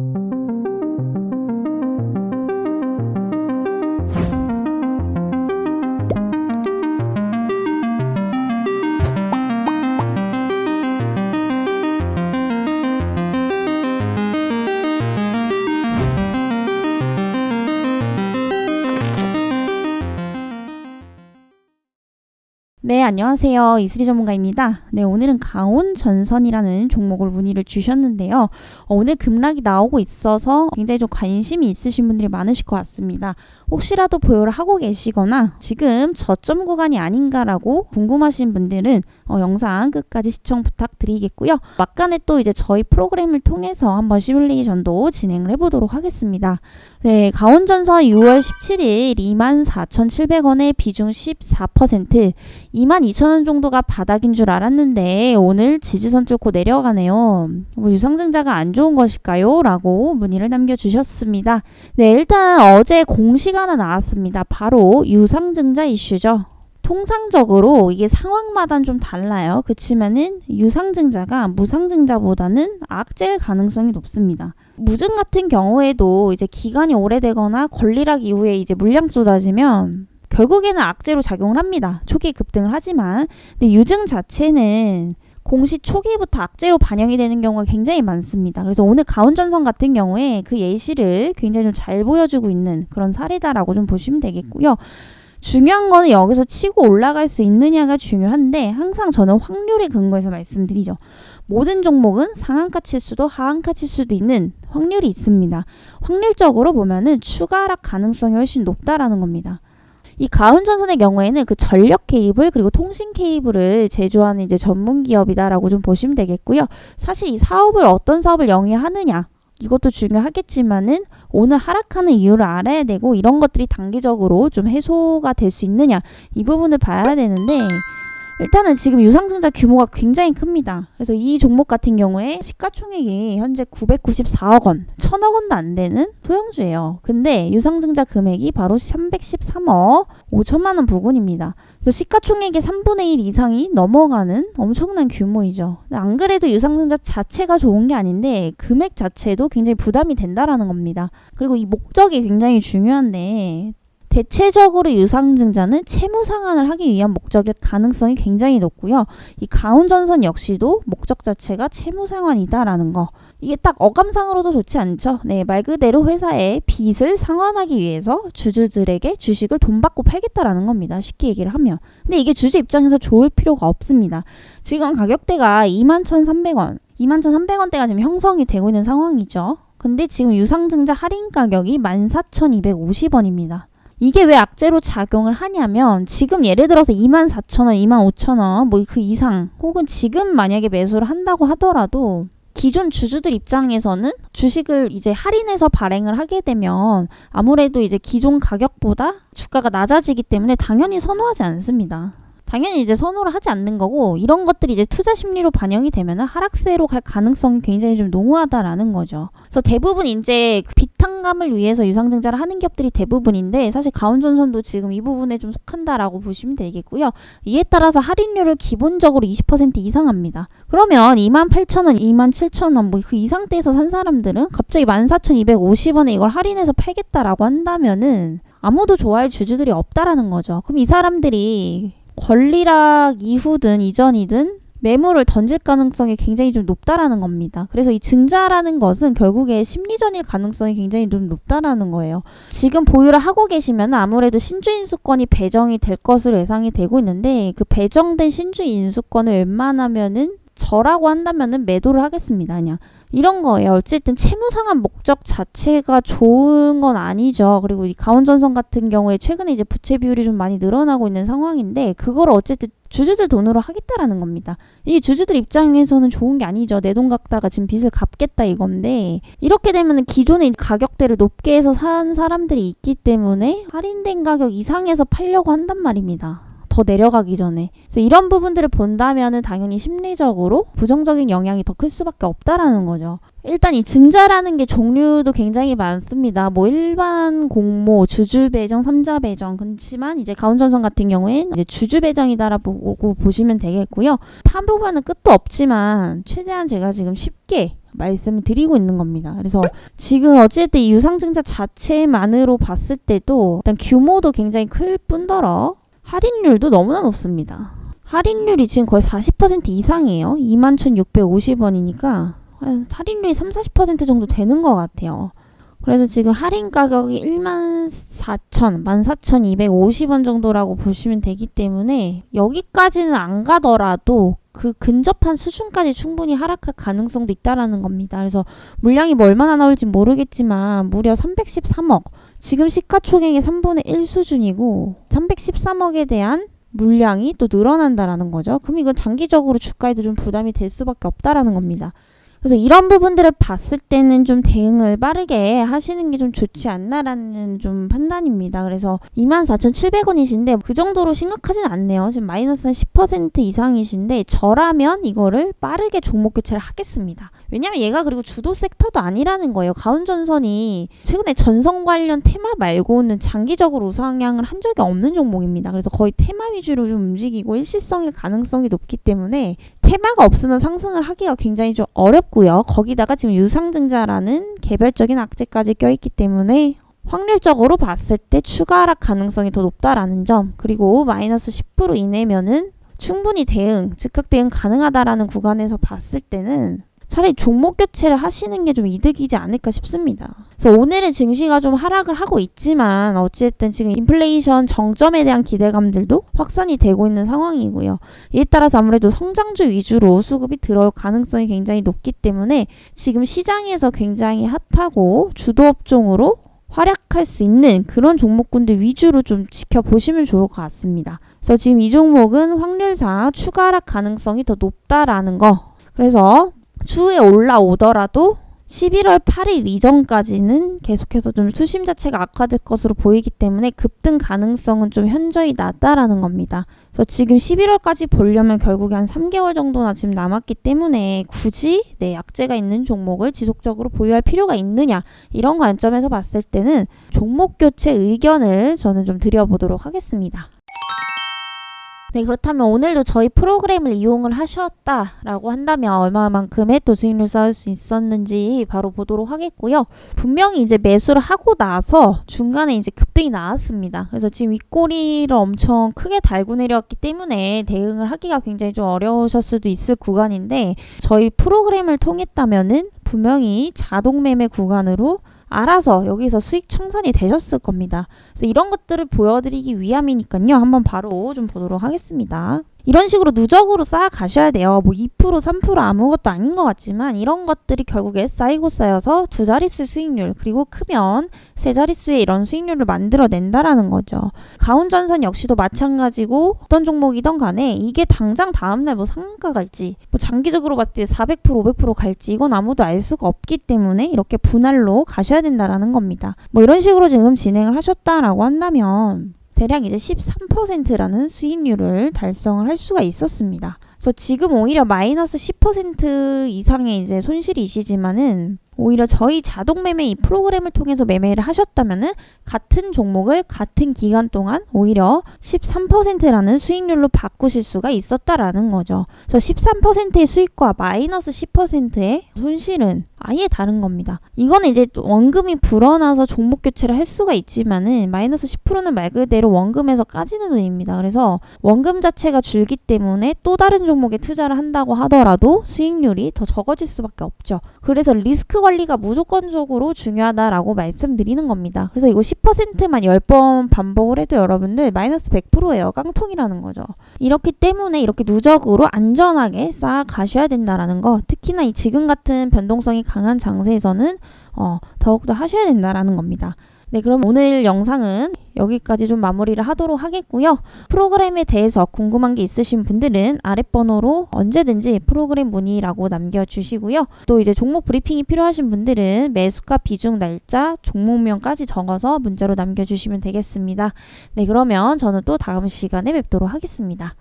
thank you 네, 안녕하세요. 이슬이 전문가입니다. 네, 오늘은 강원 전선이라는 종목을 문의를 주셨는데요. 어, 오늘 급락이 나오고 있어서 굉장히 좀 관심이 있으신 분들이 많으실 것 같습니다. 혹시라도 보유를 하고 계시거나 지금 저점 구간이 아닌가라고 궁금하신 분들은 어, 영상 끝까지 시청 부탁드리겠고요. 막간에 또 이제 저희 프로그램을 통해서 한번 시뮬레이션도 진행을 해보도록 하겠습니다. 네, 강원전선 6월 17일 24,700원에 비중 14%, 22,000원 정도가 바닥인 줄 알았는데 오늘 지지선 뚫고 내려가네요. 뭐 유상증자가 안 좋은 것일까요? 라고 문의를 남겨주셨습니다. 네, 일단 어제 공식 하나 나왔습니다. 바로 유상증자 이슈죠. 통상적으로 이게 상황마다 좀 달라요. 그치만은 유상증자가 무상증자보다는 악재일 가능성이 높습니다. 무증 같은 경우에도 이제 기간이 오래되거나 권리락 이후에 이제 물량 쏟아지면 결국에는 악재로 작용을 합니다. 초기에 급등을 하지만 근데 유증 자체는 공시 초기부터 악재로 반영이 되는 경우가 굉장히 많습니다. 그래서 오늘 가온전선 같은 경우에 그 예시를 굉장히 좀 잘 보여주고 있는 그런 사례다라고 좀 보시면 되겠고요. 중요한 거는 여기서 치고 올라갈 수 있느냐가 중요한데 항상 저는 확률에 근거해서 말씀드리죠. 모든 종목은 상한가 치수도 하한가 치수도 있는 확률이 있습니다. 확률적으로 보면은 추가 하락 가능성이 훨씬 높다라는 겁니다. 이 가은전선의 경우에는 그 전력 케이블 그리고 통신 케이블을 제조하는 이제 전문 기업이다라고 좀 보시면 되겠고요. 사실 이 사업을 어떤 사업을 영위하느냐 이것도 중요하겠지만은 오늘 하락하는 이유를 알아야 되고 이런 것들이 단기적으로 좀 해소가 될 수 있느냐 이 부분을 봐야 되는데 일단은 지금 유상증자 규모가 굉장히 큽니다. 그래서 이 종목 같은 경우에 시가총액이 현재 994억 원, 1000억 원도 안 되는 소형주예요. 근데 유상증자 금액이 바로 313억 5천만 원 부근입니다. 그래서 시가총액의 3분의 1 이상이 넘어가는 엄청난 규모이죠. 안 그래도 유상증자 자체가 좋은 게 아닌데 금액 자체도 굉장히 부담이 된다라는 겁니다. 그리고 이 목적이 굉장히 중요한데 대체적으로 유상증자는 채무 상환을 하기 위한 목적일 가능성이 굉장히 높고요. 이 가운전선 역시도 목적 자체가 채무 상환이다라는 거. 이게 딱 어감상으로도 좋지 않죠. 네, 말 그대로 회사의 빚을 상환하기 위해서 주주들에게 주식을 돈 받고 팔겠다라는 겁니다. 쉽게 얘기를 하면. 근데 이게 주주 입장에서 좋을 필요가 없습니다. 지금 가격대가 21,300원, 21,300원대가 지금 형성이 되고 있는 상황이죠. 근데 지금 유상증자 할인 가격이 14,250원입니다. 이게 왜 악재로 작용을 하냐면 지금 예를 들어서 24,000원, 25,000원 뭐 그 이상 혹은 지금 만약에 매수를 한다고 하더라도 기존 주주들 입장에서는 주식을 이제 할인해서 발행을 하게 되면 아무래도 이제 기존 가격보다 주가가 낮아지기 때문에 당연히 선호하지 않습니다. 당연히 이제 선호를 하지 않는 거고 이런 것들이 이제 투자 심리로 반영이 되면 하락세로 갈 가능성이 굉장히 좀 농후하다라는 거죠. 그래서 대부분 이제 그 비탄감을 위해서 유상증자를 하는 기업들이 대부분인데 사실 가온전선도 지금 이 부분에 좀 속한다라고 보시면 되겠고요. 이에 따라서 할인율을 기본적으로 20% 이상 합니다. 그러면 28,000원, 27,000원 뭐 그 이상대에서 산 사람들은 갑자기 14,250원에 이걸 할인해서 팔겠다라고 한다면은 아무도 좋아할 주주들이 없다라는 거죠. 그럼 이 사람들이 권리락 이후든 이전이든 매물을 던질 가능성이 굉장히 좀 높다라는 겁니다. 그래서 이 증자라는 것은 결국에 심리전일 가능성이 굉장히 좀 높다라는 거예요. 지금 보유를 하고 계시면 아무래도 신주 인수권이 배정이 될 것으로 예상이 되고 있는데 그 배정된 신주 인수권을 웬만하면은 저라고 한다면은 매도를 하겠습니다. 그냥 이런 거예요. 어쨌든 채무상환 목적 자체가 좋은 건 아니죠. 그리고 이 가온전선 같은 경우에 최근에 이제 부채 비율이 좀 많이 늘어나고 있는 상황인데 그걸 어쨌든 주주들 돈으로 하겠다라는 겁니다. 이게 주주들 입장에서는 좋은 게 아니죠. 내 돈 갖다가 지금 빚을 갚겠다 이건데 이렇게 되면 기존의 가격대를 높게 해서 산 사람들이 있기 때문에 할인된 가격 이상에서 팔려고 한단 말입니다. 더더 내려가기 전에. 그래서 이런 부분들을 본다면은 당연히 심리적으로 부정적인 영향이 더 클 수밖에 없다라는 거죠. 일단 이 증자라는 게 종류도 굉장히 많습니다. 뭐 일반 공모, 주주 배정, 삼자 배정. 그렇지만 이제 가운전선 같은 경우엔 이제 주주 배정이다라고 보시면 되겠고요. 판부분은 끝도 없지만 최대한 제가 지금 쉽게 말씀을 드리고 있는 겁니다. 그래서 지금 이 유상증자 자체만으로 봤을 때도 일단 규모도 굉장히 클 뿐더러 할인율도 너무나 높습니다. 할인율이 지금 거의 40% 이상이에요. 21,650원이니까 할인율이 3, 40% 정도 되는 것 같아요. 그래서 지금 할인 가격이 14,000, 14,250원 정도라고 보시면 되기 때문에 여기까지는 안 가더라도 그 근접한 수준까지 충분히 하락할 가능성도 있다라는 겁니다. 그래서 물량이 뭐 얼마나 나올지 모르겠지만 무려 313억. 지금 시가총액의 3분의 1 수준이고 313억에 대한 물량이 또 늘어난다라는 거죠. 그럼 이건 장기적으로 주가에도 좀 부담이 될 수밖에 없다라는 겁니다. 그래서 이런 부분들을 봤을 때는 좀 대응을 빠르게 하시는 게 좀 좋지 않나라는 좀 판단입니다. 그래서 24,700원이신데 그 정도로 심각하진 않네요. 지금 마이너스 한 10% 이상이신데 저라면 이거를 빠르게 종목 교체를 하겠습니다. 왜냐면 얘가 그리고 주도 섹터도 아니라는 거예요. 가운전선이 최근에 전선 관련 테마 말고는 장기적으로 우상향을 한 적이 없는 종목입니다. 그래서 거의 테마 위주로 좀 움직이고 일시성의 가능성이 높기 때문에 테마가 없으면 상승을 하기가 굉장히 좀 어렵고요. 거기다가 지금 유상증자라는 개별적인 악재까지 껴있기 때문에 확률적으로 봤을 때 추가 하락 가능성이 더 높다라는 점 그리고 마이너스 10% 이내면은 충분히 대응, 즉각 대응 가능하다라는 구간에서 봤을 때는 차라리 종목 교체를 하시는 게 좀 이득이지 않을까 싶습니다. 그래서 오늘은 증시가 좀 하락을 하고 있지만 어찌됐든 지금 인플레이션 정점에 대한 기대감들도 확산이 되고 있는 상황이고요. 이에 따라서 아무래도 성장주 위주로 수급이 들어올 가능성이 굉장히 높기 때문에 지금 시장에서 굉장히 핫하고 주도 업종으로 활약할 수 있는 그런 종목군들 위주로 좀 지켜보시면 좋을 것 같습니다. 그래서 지금 이 종목은 확률상 추가 하락 가능성이 더 높다라는 거. 그래서 추후에 올라오더라도 11월 8일 이전까지는 계속해서 좀 수심 자체가 악화될 것으로 보이기 때문에 급등 가능성은 좀 현저히 낮다라는 겁니다. 그래서 지금 11월까지 보려면 결국에 한 3개월 정도나 지금 남았기 때문에 굳이 네, 약재가 있는 종목을 지속적으로 보유할 필요가 있느냐 이런 관점에서 봤을 때는 종목 교체 의견을 저는 좀 드려보도록 하겠습니다. 네, 그렇다면 오늘도 저희 프로그램을 이용을 하셨다라고 한다면 얼마만큼의 또 수익률 쌓을 수 있었는지 바로 보도록 하겠고요. 분명히 이제 매수를 하고 나서 중간에 이제 급등이 나왔습니다. 그래서 지금 윗꼬리를 엄청 크게 달고 내려왔기 때문에 대응을 하기가 굉장히 좀 어려우실 수도 있을 구간인데 저희 프로그램을 통했다면은 분명히 자동 매매 구간으로 알아서 여기서 수익 청산이 되셨을 겁니다. 그래서 이런 것들을 보여드리기 위함이니까요. 한번 바로 좀 보도록 하겠습니다. 이런 식으로 누적으로 쌓아 가셔야 돼요. 뭐 2%, 3% 아무것도 아닌 것 같지만 이런 것들이 결국에 쌓이고 쌓여서 두 자릿수 수익률 그리고 크면 세 자릿수의 이런 수익률을 만들어낸다라는 거죠. 가운전선 역시도 마찬가지고 어떤 종목이든 간에 이게 당장 다음날 뭐 상한가 갈지 뭐 장기적으로 봤을 때 400%, 500% 갈지 이건 아무도 알 수가 없기 때문에 이렇게 분할로 가셔야 된다라는 겁니다. 뭐 이런 식으로 지금 진행을 하셨다라고 한다면 대략 이제 13%라는 수익률을 달성을 할 수가 있었습니다. 그래서 지금 오히려 마이너스 10% 이상의 이제 손실이시지만은 오히려 저희 자동 매매 이 프로그램을 통해서 매매를 하셨다면은 같은 종목을 같은 기간 동안 오히려 13%라는 수익률로 바꾸실 수가 있었다라는 거죠. 그래서 13%의 수익과 마이너스 10%의 손실은 아예 다른 겁니다. 이거는 이제 원금이 불어나서 종목 교체를 할 수가 있지만은 마이너스 10%는 말 그대로 원금에서 까지는 돈입니다. 그래서 원금 자체가 줄기 때문에 또 다른 종목에 투자를 한다고 하더라도 수익률이 더 적어질 수밖에 없죠. 그래서 리스크 관리가 무조건적으로 중요하다라고 말씀드리는 겁니다. 그래서 이거 10%만 10번 반복을 해도 여러분들 마이너스 100%예요. 깡통이라는 거죠. 이렇기 때문에 이렇게 누적으로 안전하게 쌓아 가셔야 된다라는 거. 특히나 이 지금 같은 변동성이 강한 장세에서는 어, 더욱더 하셔야 된다라는 겁니다. 네, 그럼 오늘 영상은 여기까지 좀 마무리를 하도록 하겠고요. 프로그램에 대해서 궁금한 게 있으신 분들은 아랫번호로 언제든지 프로그램 문의라고 남겨주시고요. 또 이제 종목 브리핑이 필요하신 분들은 매수가 비중 날짜, 종목명까지 적어서 문자로 남겨주시면 되겠습니다. 네, 그러면 저는 또 다음 시간에 뵙도록 하겠습니다.